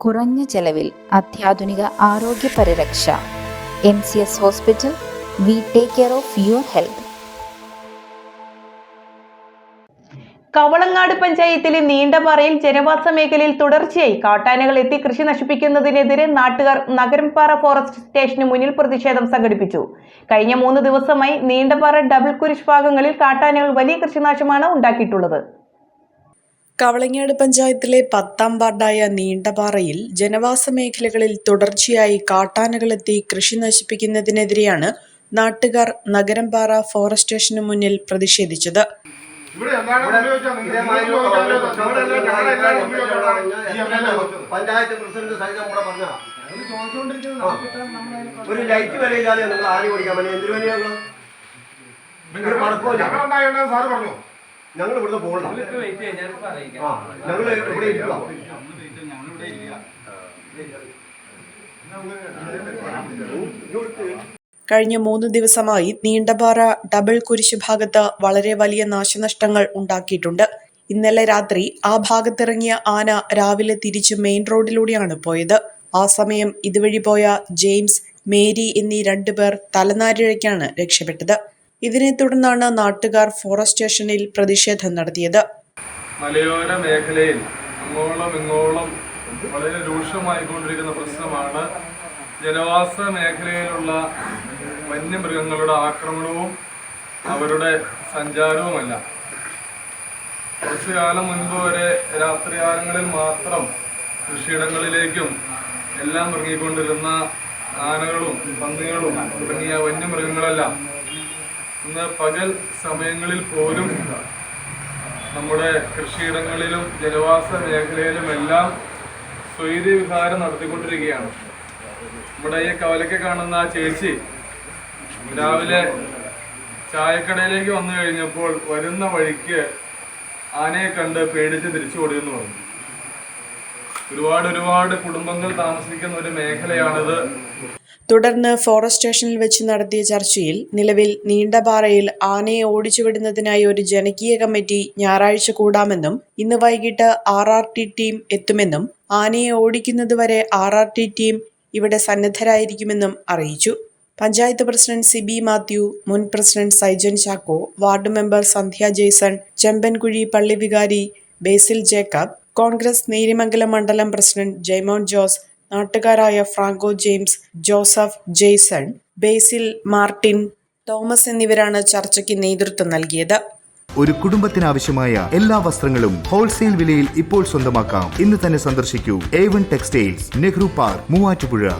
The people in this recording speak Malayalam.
കുറഞ്ഞ ചെലവിൽ അത്യാധുനിക ആരോഗ്യ പരിരക്ഷ. M C S hospital we take care of your health Kavalangad പഞ്ചായത്തിലെ നീണ്ടപാറയിൽ ജനവാസ മേഖലയിൽ തുടർച്ചയായി കാട്ടാനകൾ എത്തി കൃഷി നശിപ്പിക്കുന്നതിനെതിരെ നാട്ടുകാർ നഗരംപാറ ഫോറസ്റ്റ് സ്റ്റേഷന് മുന്നിൽ പ്രതിഷേധം സംഘടിപ്പിച്ചു. കഴിഞ്ഞ മൂന്ന് ദിവസമായി നീണ്ടപാറ ഡബിൾ കുരിശ് ഭാഗങ്ങളിൽ കാട്ടാനകൾ വലിയ കൃഷിനാശമാണ് ഉണ്ടാക്കിയിട്ടുള്ളത്. കവളങ്ങാട് പഞ്ചായത്തിലെ പത്താം വാർഡായ നീണ്ടപാറയിൽ ജനവാസ മേഖലകളിൽ തുടർച്ചയായി കാട്ടാനകളെത്തി കൃഷി നശിപ്പിക്കുന്നതിനെതിരെയാണ് നാട്ടുകാർ നഗരംപാറ ഫോറസ്റ്റ് സ്റ്റേഷന് മുന്നിൽ പ്രതിഷേധിച്ചത്. പഞ്ചായത്ത് പ്രസിഡന്റ് സഹിതം കൂടെ പറഞ്ഞ ഒരു ലൈറ്റ് നിങ്ങൾ ആര് പറ്റും എന്തിനു വേണ്ടി ഒരു മടക്കമില്ല സാറ് പറഞ്ഞു. ഞങ്ങൾ ഇവിടുന്ന് പോകണം ആ ഞങ്ങൾ ഇവിടെ ഇല്ല കഴിഞ്ഞ മൂന്ന് ദിവസമായി നീണ്ടപാറ ഡബിൾ കുരിശ് ഭാഗത്ത് വളരെ വലിയ നാശനഷ്ടങ്ങൾ ഉണ്ടാക്കിയിട്ടുണ്ട്. ഇന്നലെ രാത്രി ആ ഭാഗത്തിറങ്ങിയ ആന രാവിലെ തിരിച്ച് മെയിൻ റോഡിലൂടെയാണ് പോയത്. ആ സമയം ഇതുവഴി പോയ ജെയിംസ് മേരി എന്നീ രണ്ടുപേർ തലനാരിഴയ്ക്കാണ് രക്ഷപ്പെട്ടത്. ഇതിനെ തുടർന്നാണ് നാട്ടുകാർ ഫോറസ്റ്റ് സ്റ്റേഷനിൽ പ്രതിഷേധം നടത്തിയത്. മലയോര മേഖലയിൽ അങ്ങോളം ഇങ്ങോളം വളരെ രൂക്ഷമായിക്കൊണ്ടിരിക്കുന്ന പ്രശ്നമാണ്. ജനവാസ മേഖലയിലുള്ള വന്യമൃഗങ്ങളുടെ ആക്രമണവും അവരുടെ സഞ്ചാരവുമല്ല. കുറച്ചു കാലം മുൻപ് വരെ രാത്രികാലങ്ങളിൽ മാത്രം കൃഷിയിടങ്ങളിലേക്കും എല്ലാം ഇറങ്ങിക്കൊണ്ടിരുന്ന ആനകളും പന്നികളും തുടങ്ങിയ വന്യമൃഗങ്ങളെല്ലാം ഇന്ന് പകൽ സമയങ്ങളിൽ പോലും നമ്മുടെ കൃഷിയിടങ്ങളിലും ജനവാസ മേഖലയിലുമെല്ലാം സ്വൈര്യവിഹാരം നടത്തിക്കൊണ്ടിരിക്കുകയാണ്. നമ്മുടെ ഈ കവലയ്ക്ക് കാണുന്ന ആ ചേച്ചി രാവിലെ ചായക്കടയിലേക്ക് വന്നു കഴിഞ്ഞപ്പോൾ വരുന്ന വഴിക്ക് ആനയെ കണ്ട് പേടിച്ച് തിരിച്ചു ഓടിയെന്ന് പറഞ്ഞു. ഒരുപാട് ഒരുപാട് കുടുംബങ്ങൾ താമസിക്കുന്ന ഒരു മേഖലയാണിത്. തുടർന്ന് ഫോറസ്റ്റ് സ്റ്റേഷനിൽ വെച്ച് നടത്തിയ ചർച്ചയിൽ നിലവിൽ നീണ്ടപാറയിൽ ആനയെ ഓടിച്ചുവിടുന്നതിനായി ഒരു ജനകീയ കമ്മിറ്റി ഞായറാഴ്ച കൂടാമെന്നും ഇന്ന് വൈകിട്ട് ആർ ആർ ടി ടീം എത്തുമെന്നും ആനയെ ഓടിക്കുന്നതുവരെ ആർ ആർ ടി ടീം ഇവിടെ സന്നദ്ധരായിരിക്കുമെന്നും അറിയിച്ചു. പഞ്ചായത്ത് പ്രസിഡന്റ് സിബി മാത്യു മുൻ president Saijan Chacko ward member Sandhya Jaison Chembankuzhi പള്ളി വികാരി ബേസിൽ ജേക്കബ് കോൺഗ്രസ് നേരിമംഗലം മണ്ഡലം പ്രസിഡന്റ് ജയ്മോൻ ജോസ് നാട്ടുകാരായ ഫ്രാങ്കോ ജെയിംസ് ജോസഫ് ജെയ്സൺ ബേസിൽ മാർട്ടിൻ തോമസ് എന്നിവരാണ് ചർച്ചയ്ക്ക് നേതൃത്വം നൽകിയത്. ഒരു കുടുംബത്തിനാവശ്യമായ എല്ലാ വസ്ത്രങ്ങളും ഹോൾസെയിൽ വിലയിൽ ഇപ്പോൾ സ്വന്തമാക്കാം. ഇന്ന് തന്നെ സന്ദർശിക്കൂ. A one textiles Nehru park Muvattupuzha.